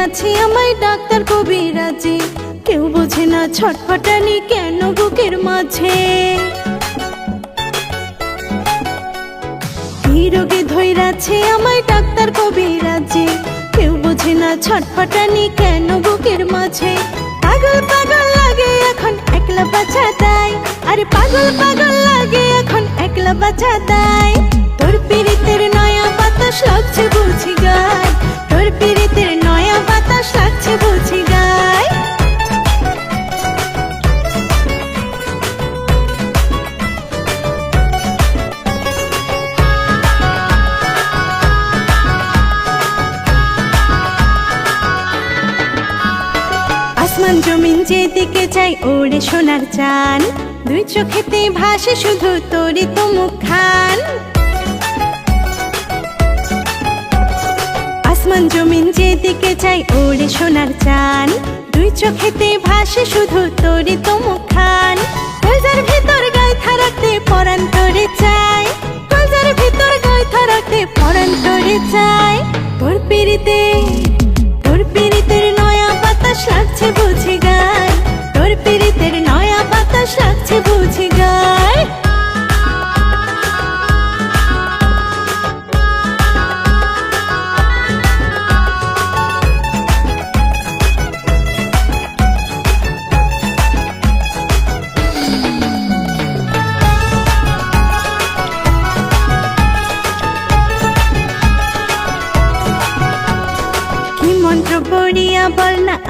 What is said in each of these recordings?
ধৈরাছে আমায় ডাক্তার কবিরাজি কেউ বোঝে না ছটফটানি কেন বুকের মাঝে। রোগে ধৈরাছে, আমায় ডাক্তার কবিরাজি কেউ বোঝে না ছটফটানি কেন বুকের মাঝে। পাগল পাগল লাগে এখন, একলা বাঁচা দেয়। আরে পাগল পাগল লাগে এখন, একলা বাঁচা দেয়। আসমান জমিন যেদিকে চাই ওড়ে সোনার চান। দুই চোখেতে ভাসে শুধু তোরই তো মুখখান। আসমান জমিন যেদিকে চাই ওড়ে সোনার চান। দুই চোখেতে ভাসে শুধু তোরই তো মুখখান। কলজার ভিতর গায়ে থারাতে পরান তোরে চাই। কলজার ভিতর গায়ে থারাতে পরান তোরে চাই। তোর পিড়িতে, তোর পিড়িতের নয়া বাতাস লাগছে বুঝি গায় তোর পিড়িতের নয়া বাতাস লাগছে বুঝি গায়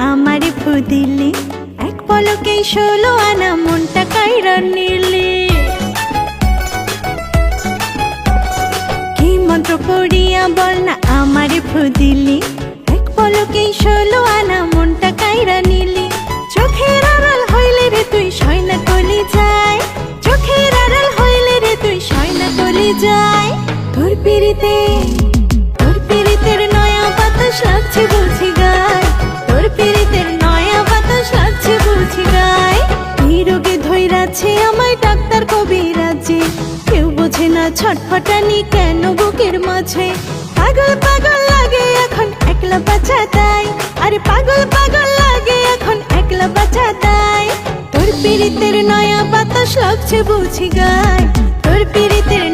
আমারে ফুদিলি। এক পলকেই ষোলো আনা মনটা নিলি। কি মন্ত্র পড়িয়া ফুদিলি। এক পলকেই ষোলো আনা মনটা নিলি। চোখের আড়াল হইলে রে তুই সয়না কলি যায় চোখের আড়াল হইলে রে তুই সয়না কলি যায় তোর পিড়িতে, তোর পিড়িতের নয়া বাতাস লাগছে বুঝি না ছটফটানি কেন বুকের মাঝে? পাগল পাগল লাগে এখন, একলা বাঁচা তাই। আরে পাগল পাগল লাগে এখন, একলা বাঁচা তাই। তোর পিড়িতের নয়া বাতাস লাগছে বুঝি গায়। তোর পিড়িতের